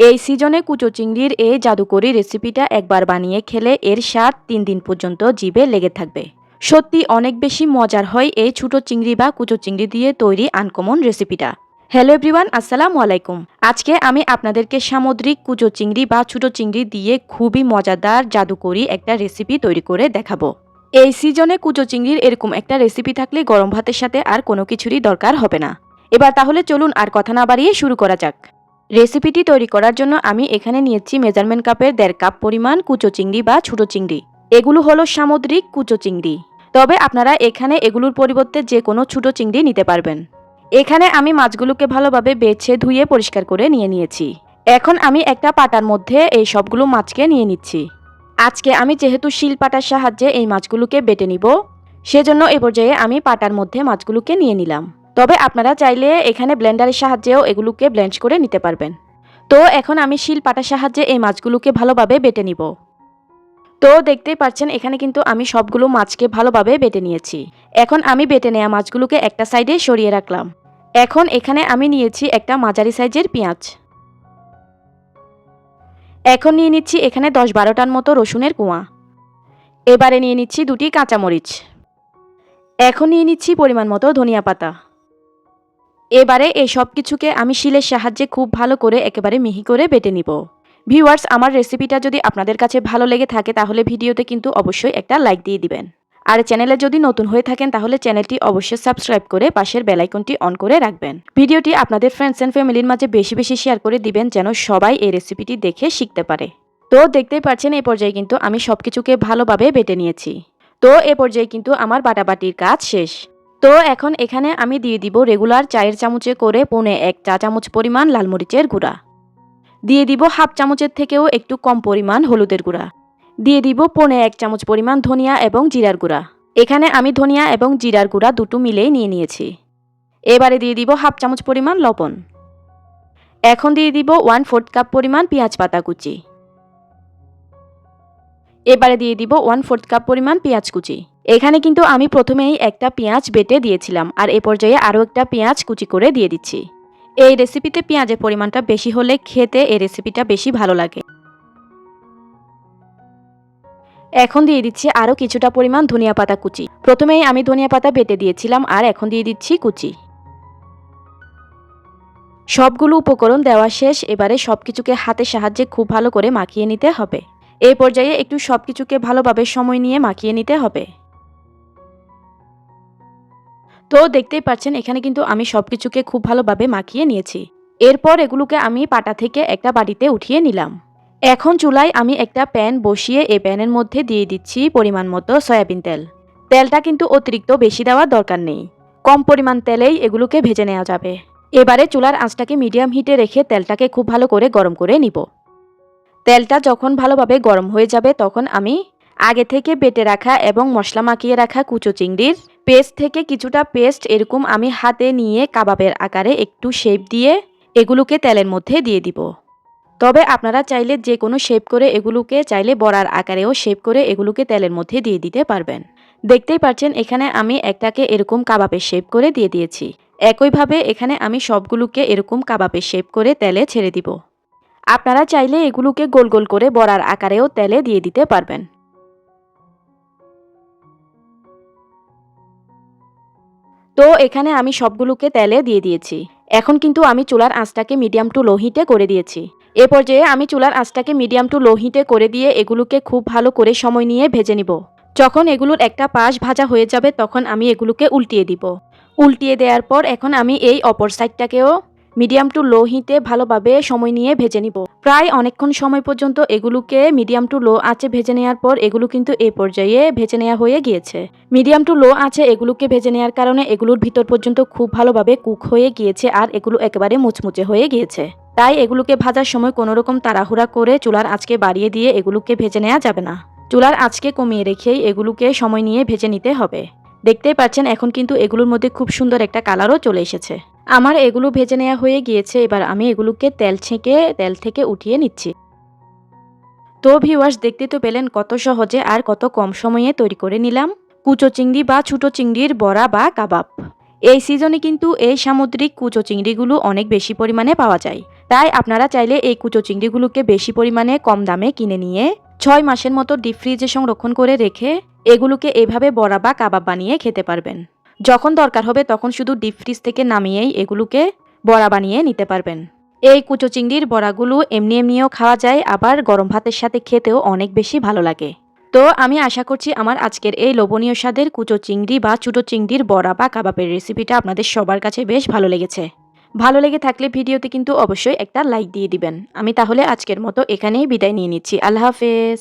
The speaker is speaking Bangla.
এই সিজনে কুচো চিংড়ির এই জাদুকরি রেসিপিটা একবার বানিয়ে খেলে এর স্বাদ তিন দিন পর্যন্ত জিভে লেগে থাকবে। সত্যি অনেক বেশি মজার হয় এই ছোটো চিংড়ি বা কুচো চিংড়ি দিয়ে তৈরি আনকমন রেসিপিটা। হ্যালো এভরিওয়ান, আসসালামু আলাইকুম। আজকে আমি আপনাদেরকে সামুদ্রিক কুচো চিংড়ি বা ছোটো চিংড়ি দিয়ে খুবই মজাদার জাদুকরি একটা রেসিপি তৈরি করে দেখাবো। এই সিজনে কুচো চিংড়ির এরকম একটা রেসিপি থাকলে গরম ভাতের সাথে আর কোনো কিছুরই দরকার হবে না। এবার তাহলে চলুন আর কথা না বাড়িয়ে শুরু করা যাক। রেসিপিটি তৈরি করার জন্য আমি এখানে নিয়েছি মেজারমেন্ট কাপের দেড় কাপ পরিমাণ কুচো চিংড়ি বা ছোটো চিংড়ি। এগুলো হলো সামুদ্রিক কুচো চিংড়ি। তবে আপনারা এখানে এগুলোর পরিবর্তে যে কোনো ছোটো চিংড়ি নিতে পারবেন। এখানে আমি মাছগুলোকে ভালোভাবে বেছে ধুয়ে পরিষ্কার করে নিয়ে নিয়েছি। এখন আমি একটা পাটার মধ্যে এই সবগুলো মাছকে নিয়ে নিচ্ছি। আজকে আমি যেহেতু শিল পাটার সাহায্যে এই মাছগুলোকে বেটে নিব, সেজন্য এ পর্যায়ে আমি পাটার মধ্যে মাছগুলোকে নিয়ে নিলাম। তবে আপনারা চাইলে এখানে ব্লেন্ডারের সাহায্যেও এগুলোকে ব্লেন্ড করে নিতে পারবেন। তো এখন আমি শিল পাটার সাহায্যে এই মাছগুলোকে ভালোভাবে বেটে নিব। তো দেখতেই পাচ্ছেন, এখানে কিন্তু আমি সবগুলো মাছকে ভালোভাবে বেটে নিয়েছি। এখন আমি বেটে নেওয়া মাছগুলোকে একটা সাইডে সরিয়ে রাখলাম। এখন এখানে আমি নিয়েছি একটা মাঝারি সাইজের পেঁয়াজ। এখন নিয়ে নিচ্ছি এখানে দশ বারোটার মতো রসুনের কুয়া। এবারে নিয়ে নিচ্ছি দুটি কাঁচামরিচ। এখন নিয়ে নিচ্ছি পরিমাণ মতো ধনিয়া পাতা। এবারে এই সব কিছুকে আমি শিলের সাহায্যে খুব ভালো করে একেবারে মিহি করে বেটে নিব। ভিউয়ার্স, আমার রেসিপিটা যদি আপনাদের কাছে ভালো লেগে থাকে, তাহলে ভিডিওতে কিন্তু অবশ্যই একটা লাইক দিয়ে দিবেন। আর চ্যানেলে যদি নতুন হয়ে থাকেন, তাহলে চ্যানেলটি অবশ্যই সাবস্ক্রাইব করে পাশের বেলাইকনটি অন করে রাখবেন। ভিডিওটি আপনাদের ফ্রেন্ডস অ্যান্ড ফ্যামিলির মাঝে বেশি বেশি শেয়ার করে দিবেন, যেন সবাই এই রেসিপিটি দেখে শিখতে পারে। তো দেখতেই পাচ্ছেন এই পর্যায়ে কিন্তু আমি সব কিছুকে ভালোভাবে বেটে নিয়েছি। তো এ পর্যায়ে কিন্তু আমার বাটাবাটির কাজ শেষ। তো এখন এখানে আমি দিয়ে দিব রেগুলার চায়ের চামচে করে পৌনে এক চা চামচ পরিমাণ লাল মরিচের গুঁড়া। দিয়ে দিব হাফ চামচের থেকেও একটু কম পরিমাণ হলুদের গুঁড়া। দিয়ে দিব পৌনে এক চামচ পরিমাণ ধনিয়া এবং জিরার গুঁড়া। এখানে আমি ধনিয়া এবং জিরার গুঁড়া দুটো মিলেই নিয়ে নিয়েছি। এবারে দিয়ে দিব হাফ চামচ পরিমাণ লবণ। এখন দিয়ে দিব ওয়ান ফোর্থ কাপ পরিমাণ পেঁয়াজ পাতা কুচি। এবারে দিয়ে দিব ওয়ান ফোর্থ কাপ পরিমাণ পেঁয়াজ কুচি। এখানে কিন্তু আমি প্রথমেই একটা পেঁয়াজ বেটে দিয়েছিলাম, আর এ পর্যায়ে আরও একটা পেঁয়াজ কুচি করে দিয়ে দিচ্ছি। এই রেসিপিতে পেঁয়াজের পরিমাণটা বেশি হলে খেতে এই রেসিপিটা বেশি ভালো লাগে। এখন দিয়ে দিচ্ছি আরও কিছুটা পরিমাণ ধনিয়া পাতা কুচি। প্রথমেই আমি ধনিয়া পাতা বেটে দিয়েছিলাম, আর এখন দিয়ে দিচ্ছি কুচি। সবগুলো উপকরণ দেওয়া শেষ, এবারে সব কিছুকে হাতের সাহায্যে খুব ভালো করে মাখিয়ে নিতে হবে। এই পর্যায়ে একটু সব কিছুকে ভালোভাবে সময় নিয়ে মাখিয়ে নিতে হবে। তো দেখতেই পাচ্ছেন, এখানে কিন্তু আমি সব কিছুকে খুব ভালোভাবে মাখিয়ে নিয়েছি। এরপর এগুলোকে আমি পাটা থেকে একটা বাড়িতে উঠিয়ে নিলাম। এখন চুলায় আমি একটা প্যান বসিয়ে এই প্যানের মধ্যে দিয়ে দিচ্ছি পরিমাণ মতো সয়াবিন তেল। তেলটা কিন্তু অতিরিক্ত বেশি দেওয়ার দরকার নেই। কম পরিমাণ তেলেই এগুলোকে ভেজে নেওয়া যাবে। এবারে চুলার আঁচটাকে মিডিয়াম হিটে রেখে তেলটাকে খুব ভালো করে গরম করে নিব। তেলটা যখন ভালোভাবে গরম হয়ে যাবে, তখন আমি আগে থেকে বেটে রাখা এবং মশলা মাখিয়ে রাখা কুচো চিংড়ির পেস্ট থেকে কিছুটা পেস্ট এরকম আমি হাতে নিয়ে কাবাবের আকারে একটু শেপ দিয়ে এগুলোকে তেলের মধ্যে দিয়ে দিব। তবে আপনারা চাইলে যে কোনো শেপ করে এগুলোকে চাইলে বড়ার আকারেও শেপ করে এগুলোকে তেলের মধ্যে দিয়ে দিতে পারবেন। দেখতেই পাচ্ছেন, এখানে আমি একটাকে এরকম কাবাবের শেপ করে দিয়ে দিয়েছি। একইভাবে এখানে আমি সবগুলোকে এরকম কাবাবের শেপ করে তেলে ছেড়ে দিব। আপনারা চাইলে এগুলোকে গোল গোল করে বড়ার আকারেও তেলে দিয়ে দিতে পারবেন। তো এখানে আমি সবগুলোকে তেলে দিয়ে দিয়েছি। এখন কিন্তু আমি চুলার আঁচটাকে মিডিয়াম টু লো হিটে করে দিয়েছি। এ পর্যায়ে আমি চুলার আঁচটাকে মিডিয়াম টু লো হিটে করে দিয়ে এগুলোকে খুব ভালো করে সময় নিয়ে ভেজে নিব। যখন এগুলোর একটা পাশ ভাজা হয়ে যাবে তখন আমি এগুলোকে উল্টিয়ে দিব। উল্টিয়ে দেওয়ার পর এখন আমি এই অপর সাইডটাকেও মিডিয়াম টু লো হিটে ভালোভাবে সময় নিয়ে ভেজে নিব। প্রায় অনেকক্ষণ সময় পর্যন্ত এগুলোকে মিডিয়াম টু লো আঁচে ভেজে নেওয়ার পর এগুলো কিন্তু এ পর্যায়ে ভেজে নেওয়া হয়ে গিয়েছে। মিডিয়াম টু লো আছে এগুলোকে ভেজে নেওয়ার কারণে এগুলোর ভিতর পর্যন্ত খুব ভালোভাবে কুক হয়ে গিয়েছে আর এগুলো একেবারে মুচমুচে হয়ে গিয়েছে। তাই এগুলোকে ভাজার সময় কোনো রকম তাড়াহুড়া করে চুলার আঁচকে বাড়িয়ে দিয়ে এগুলোকে ভেজে নেওয়া যাবে না। চুলার আঁচকে কমিয়ে রেখেই এগুলোকে সময় নিয়ে ভেজে নিতে হবে। দেখতেই পাচ্ছেন, এখন কিন্তু এগুলোর মধ্যে খুব সুন্দর একটা কালারও চলে এসেছে। আমার এগুলো ভেজে নেওয়া হয়ে গিয়েছে, এবার আমি এগুলোকে তেল ছেঁকে, তেল থেকে উঠিয়ে নিচ্ছি। তো ভিউয়ার্স দেখতে তো পেলেন কত সহজে আর কত কম সময়ে তৈরি করে নিলাম। কুচো চিংড়ি বা ছোটো চিংড়ির বড়া বা কাবাব। এই সিজনে কিন্তু এই সামুদ্রিক কুচো চিংড়িগুলো অনেক বেশি পরিমাণে পাওয়া যায়। তাই আপনারা চাইলে এই কুচো চিংড়িগুলোকে বেশি পরিমাণে কম দামে কিনে নিয়ে ছয় মাসের মতো ডিপ ফ্রিজে সংরক্ষণ করে রেখে এগুলোকে এভাবে বড়া বা কাবাব বানিয়ে খেতে পারবেন। যখন দরকার হবে তখন শুধু ডিপ ফ্রিজ থেকে নামিয়েই এগুলোকে বড়া বানিয়ে নিতে পারবেন। এই কুচো চিংড়ির বড়াগুলো এমনি এমনিও খাওয়া যায়, আবার গরম ভাতের সাথে খেতেও অনেক বেশি ভালো লাগে। তো আমি আশা করছি আমার আজকের এই লোভনীয় স্বাদের কুচো চিংড়ি বা ছোটো চিংড়ির বড়া বা কাবাবের রেসিপিটা আপনাদের সবার কাছে বেশ ভালো লেগেছে। ভালো লেগে থাকলে ভিডিওতে কিন্তু অবশ্যই একটা লাইক দিয়ে দিবেন। আমি তাহলে আজকের মতো এখানেই বিদায় নিয়ে নিচ্ছি। আল্লাহ হাফেজ।